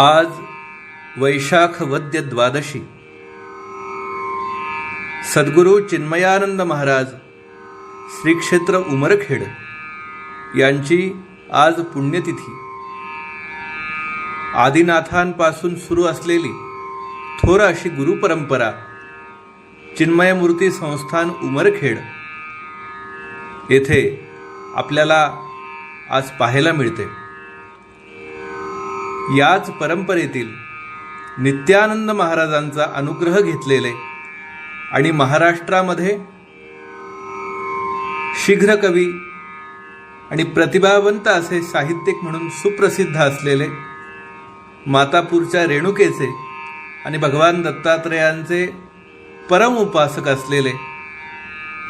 आज वैशाख वद्य द्वादशी. सद्गुरू चिन्मयानंद महाराज श्रीक्षेत्र उमरखेड यांची आज पुण्यतिथी. आदिनाथांपासून सुरू असलेली थोर अशी गुरुपरंपरा चिन्मयमूर्ती संस्थान उमरखेड येथे आपल्याला आज पाहायला मिळते. याच परंपरेतील नित्यानंद महाराजांचा अनुग्रह घेतलेले आणि महाराष्ट्रामध्ये शीघ्र कवी आणि प्रतिभावंत असे साहित्यिक म्हणून सुप्रसिद्ध असलेले मातापूरच्या रेणुकेचे आणि भगवान दत्तात्रयांचे परम उपासक असलेले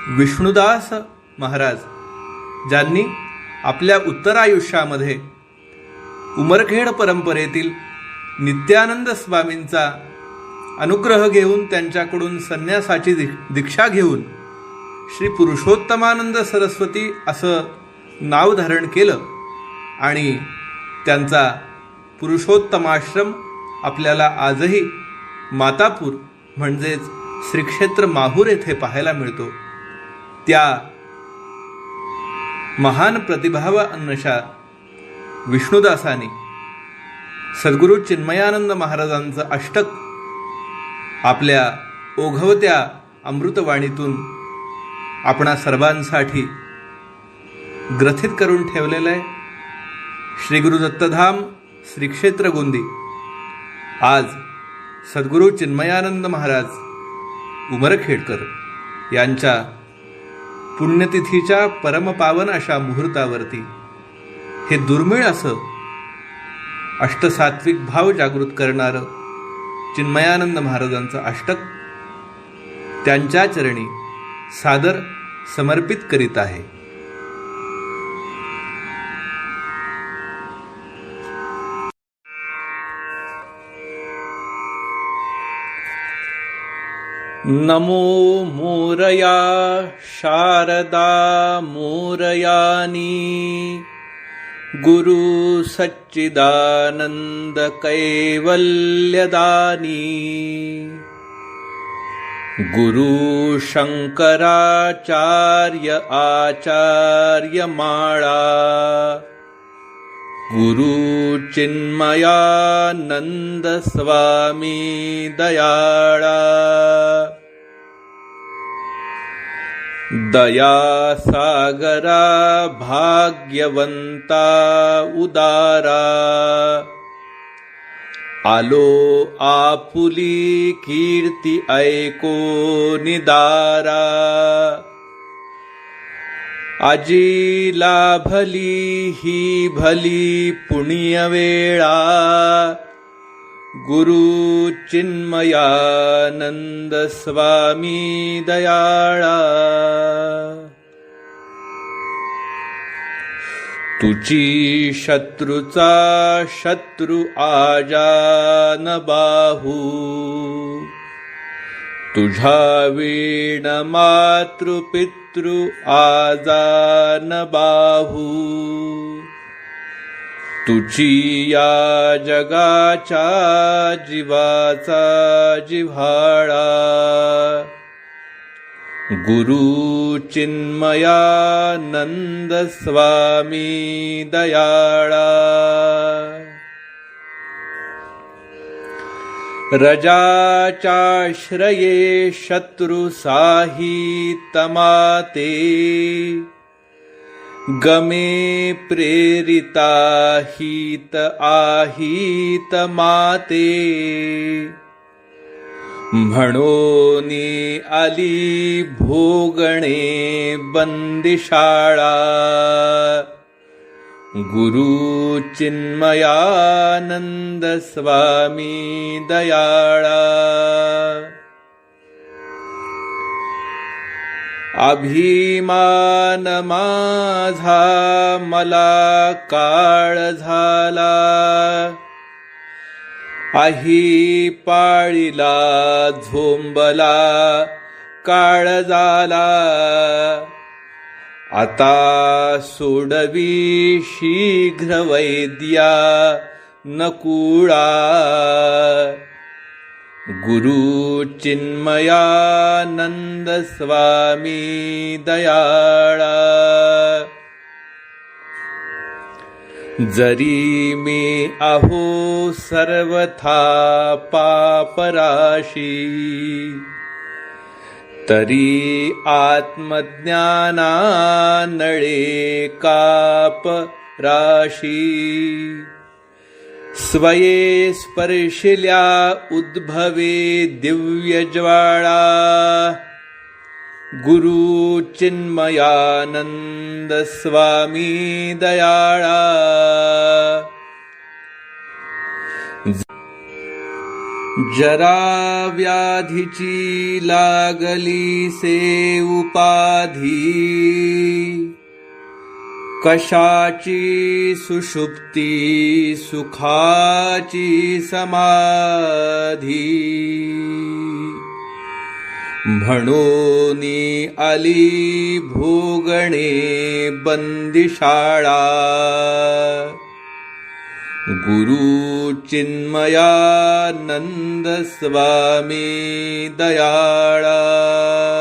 विष्णुदास महाराज ज्यांनी आपल्या उत्तरायुष्यामध्ये उमरखेड परंपरेतील नित्यानंद स्वामींचा अनुग्रह घेऊन त्यांच्याकडून संन्यासाची दि दीक्षा घेऊन श्री पुरुषोत्तमानंद सरस्वती असं नाव धारण केलं आणि त्यांचा पुरुषोत्तमाश्रम आपल्याला आजही मातापूर म्हणजेच श्रीक्षेत्र माहूर येथे पाहायला मिळतो. त्या महान प्रतिभावान्नशा विष्णुदासाने सद्गुरू चिन्मयानंद महाराजांचं अष्टक आपल्या ओघवत्या अमृतवाणीतून आपणा सर्वांसाठी ग्रथित करून ठेवलेलं आहे. श्री गुरु दत्तधाम श्री क्षेत्र गोंदी. आज सद्गुरू चिन्मयानंद महाराज उमरखेडकर यांच्या पुण्यतिथीच्या परमपावन अशा मुहूर्तावरती हे दुर्मिळ असं. अष्टसात्विक भाव जागृत करणारं चिन्मयानंद महाराजांचं अष्टक त्यांच्या चरणी सादर समर्पित करीत आहे. नमो मोरया शारदा मोरयानी गुरु सच्चिदानन्दकैवल्यदानी गुरु गुरुसच्चिदानन्दकैवल्यदानी गुरुशङ्कराचार्य आचार्यमाला गुरुचिन्मयानन्दस्वामी दयाळा। दया सागरा भाग्यवंता उदारा। आलो आपुली कीर्ती ऐको निदारा। आजी लाभली ही भली पुण्यवेळा। गुरु चिन्मयानंद स्वामी दयाळा। तुची शत्रुचा शत्रु आजान बाहू। तुझा वीण मातृपितृ आजान बाहू। तुची या जगाच्या जीवाचा जिव्हाळा. गुरु चिन्मयानंद स्वामी दयाळा. रजाचाश्रये शत्रु साहितमाते गमे प्रेरिताहीत आहीत माते। नि अली भोगणे बन्दिशाळा। गुरुचिन्मयानन्दस्वामी दयाळा। अभिमान माझा मला काळ झाला. आही पाळीला झोंबला काळ झाला. आता सोडवी शीघ्र वैद्या नकुळा. गुरुचिन्मयानन्दस्वामी दयाळा। जरी मे अहो सर्वथा पाप तरी आत्मज्ञानानळे काप राशि स्वये स्पर्शिल्या उद्भवे दिव्यज्वाळा। गुरु चिन्मयानंद स्वामी दयाळा। जरा व्याधीची लागली से उपाधी। कशाची सुषुप्ती सुखाची समाधी? म्हणून आली भोगणे बंदिशाळा. गुरु चिन्मयानंद स्वामी दयाळा.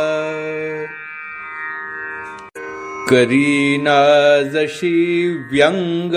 करीना जशी व्यंग